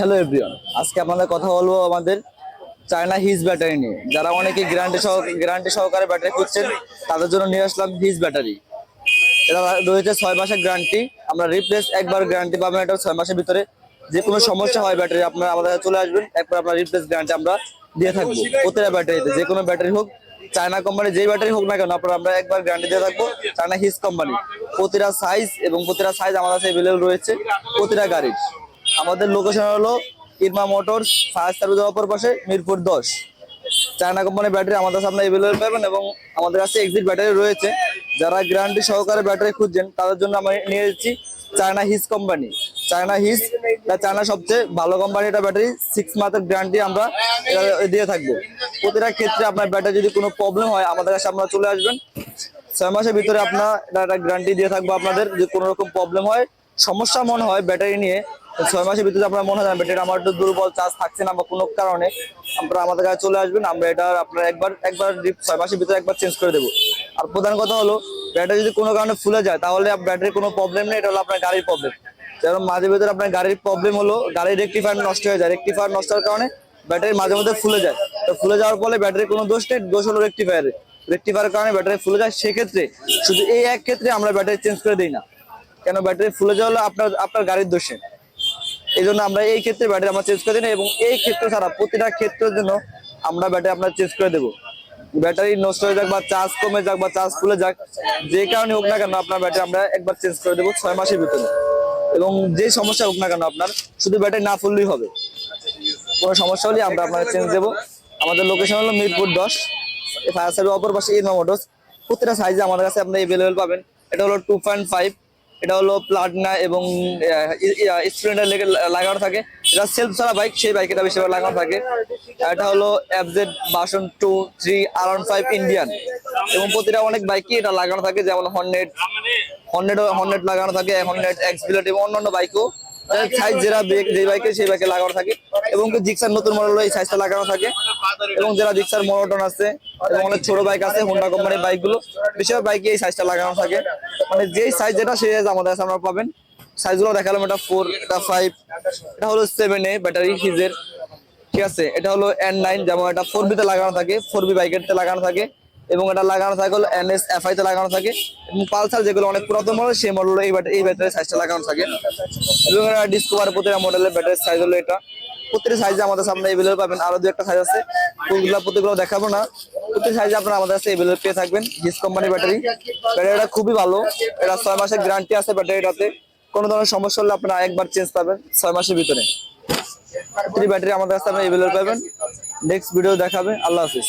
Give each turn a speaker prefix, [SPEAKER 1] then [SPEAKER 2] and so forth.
[SPEAKER 1] Hello everyone আজকে আপনাদের কথা বলব আমাদের চায়না হিজ ব্যাটারি নিয়ে। যারা অনেকে গ্যারান্টি সহ গ্যারান্টি সহকারে ব্যাটারি খুঁজছেন, তাদের জন্য নিয়ে আসলাম হিজ ব্যাটারি এটা রয়েছে ছয় মাসের গ্যারান্টি আমরা রিপ্লেস একবার গ্যারান্টি পাবেন, এটা ছয় মাসের ভিতরে যে কোনো সমস্যা হয় ব্যাটারি আপনারা আমাদের চলে আসবেন, একবার আপনার রিপ্লেস গ্যারান্টি আমরা দিয়ে থাকব। প্রতিটা ব্যাটারিতে যে কোনো ব্যাটারি হোক চায়না কোম্পানি যেই ব্যাটারি হোক না কেন, আপনারা আমরা একবার গ্যারান্টি দিয়ে থাকব চায়না হিজ কোম্পানি প্রতিটা সাইজ এবং প্রতিটা সাইজ আমাদের কাছে অ্যাভেলেবল রয়েছে, প্রতিটা গাড়ির। আমাদের লোকেশন হলো ইরমা মোটরস ফায়ার সার্ভিস অপর পাশে মিরপুর দশ। চায়না কোম্পানির ব্যাটারি আমাদের সামনে অ্যাভেলেবল পাবেন এবং আমাদের কাছে এক্সিট ব্যাটারি রয়েছে। যারা গ্যারান্টি সহকারে ব্যাটারি খুঁজছেন, তাদের জন্য আমরা নিয়ে এসেছি চায়না হিস কোম্পানি চায়না হিস চায়না সবচেয়ে ভালো কোম্পানি এটা ব্যাটারি সিক্স মান্থের গ্যারান্টি আমরা দিয়ে থাকব। প্রতিটা ক্ষেত্রে আপনার ব্যাটারি যদি কোনো প্রবলেম হয়, আমাদের কাছে আপনারা চলে আসবেন। ছয় মাসের ভিতরে আপনার একটা গ্যারান্টি দিয়ে থাকব আপনাদের যদি কোনো রকম প্রবলেম হয়। সমস্যা মনে হয় ব্যাটারি নিয়ে ছয় মাসের ভিতরে আপনার মনে হয় ব্যাটারি আমার একটু দুর্বল চার্জ থাকছে না বা কোনো কারণে আপনারা আমাদের কাছে চলে আসবেন, আমরা এটা আপনার একবার একবার ছয় মাসের ভিতরে একবার চেঞ্জ করে দেবো। আর প্রধান কথা হলো ব্যাটারি যদি কোনো কারণে ফুলে যায়, তাহলে ব্যাটারির কোনো প্রবলেম নেই, এটা হলো আপনার গাড়ির প্রবলেম যেমন মাঝে ভিতরে আপনার গাড়ির প্রবলেম হলো, গাড়ির রেক্টিফায়ার নষ্ট হয়ে যায় রেক্টিফায়ার নষ্ট হওয়ার কারণে ব্যাটারি মাঝে মধ্যে ফুলে যায়। তো ফুলে যাওয়ার ফলে ব্যাটারির কোনো দোষ নেই, দোষ হলো রেক্টিফায়ারের রেক্টিফায়ারের কারণে ব্যাটারি ফুলে যায়, সেক্ষেত্রে শুধু এই এক ক্ষেত্রে আমরা ব্যাটারি চেঞ্জ করে দিই না। কেন ব্যাটারি ফুলে যাওয়া হলো আপনার আপনার গাড়ির দোষে। এই জন্য আমরা এই ক্ষেত্রে ব্যাটারি আমরা চেঞ্জ করে দিই এবং এই ক্ষেত্র ছাড়া প্রতিটা ক্ষেত্রের জন্য আমরা ব্যাটারি আপনার চেঞ্জ করে দেবো। ব্যাটারি নষ্ট হয়ে যাক বা চার্জ কমে যাক বা চার্জ ফুলে যাক, যে কারণে হোক না কেন আপনার ব্যাটারি আমরা একবার চেঞ্জ করে দেবো ছয় মাসের ভিতরে। এবং যে সমস্যা হোক না কেন আপনার, শুধু ব্যাটারি না ফুললেই হবে। কোনো সমস্যা হলে আমরা আপনাকে চেঞ্জ দেবো। আমাদের লোকেশন হলো মিরপুর দশ ফায়ার সার্ভিস অপর পাশে ইনমা মোটরস প্রতিটা সাইজে আমাদের কাছে আপনি অ্যাভেলেবেল পাবেন। এটা হলো টু পয়েন্ট ফাইভ এটা হলো প্লাটনা এবং স্প্লেন্ডার লেগে লাগানো থাকে। এটা সেলফ ছাড়া বাইক সেই বাইক এটা বেশিরভাগ লাগানো থাকে। এটা হলো এফজেড বাসন টু থ্রি আর ওয়ান ফাইভ ইন্ডিয়ান এবং প্রতিটা অনেক বাইকই এটা লাগানো থাকে, যেমন হর্নেট হর্নেট হর্নেট লাগানো থাকে হর্নেট এক্স বিলেট এবং অন্যান্য বাইকও সাইজ যেটা বাইক- যে বাইকে সেই বাইকে লাগানো থাকে। এবং জিক্সার নতুন মডেল এই সাইজটা লাগানো থাকে। এবং যারা জিক্সার মনোটন আছে, এবং অনেক ছোট বাইক আছে হোন্ডা কোম্পানির বাইকগুলো বেশিরভাগ বাইকে এই সাইজটা লাগানো থাকে। মানে যেই সাইজ যেটা সেই আমাদের কাছে আপনারা পাবেন। সাইজগুলো দেখালাম, এটা ফোর এটা ফাইভ এটা হলো সেভেন এ ব্যাটারি হিজের ঠিক আছে? এটা হলো এন নাইন যেমন এটা ফোর বিতে লাগানো থাকে ফোর বি বাইকের তে লাগানো থাকে। এবং এটা লাগানো থাকে হলো এন এস এফ আই তে লাগানো থাকে এবং পালসার যেগুলো অনেক পুরাতন মডেল সেই মডেল এই ব্যাটারি এই ব্যাটারি সাইজটা লাগানো থাকে। এবং এটা ডিসকভার প্রতিটা মডেলের ব্যাটারি সাইজ হলো এটা। প্রতিটা সাইজে আমাদের সামনে এভেলেবল পাবেন। আরও দু একটা সাইজ আছে। কোনগুলো প্রতিগুলো দেখাবো না। প্রতি সাইজে আপনারা আমাদের কাছে এভেলেবল পেয়ে থাকবেন। হিস কোম্পানির ব্যাটারি ব্যাটারিটা খুবই ভালো। এটা ছয় মাসের গ্যারান্টি আছে ব্যাটারিটাতে কোনো ধরনের সমস্যা হলে আপনারা একবার চেঞ্জ পাবেন ছয় মাসের ভিতরে। প্রতিটি ব্যাটারি আমাদের কাছে আপনি এভেলেবল পাবেন। নেক্সট ভিডিও দেখাবে। আল্লাহ হাফিজ।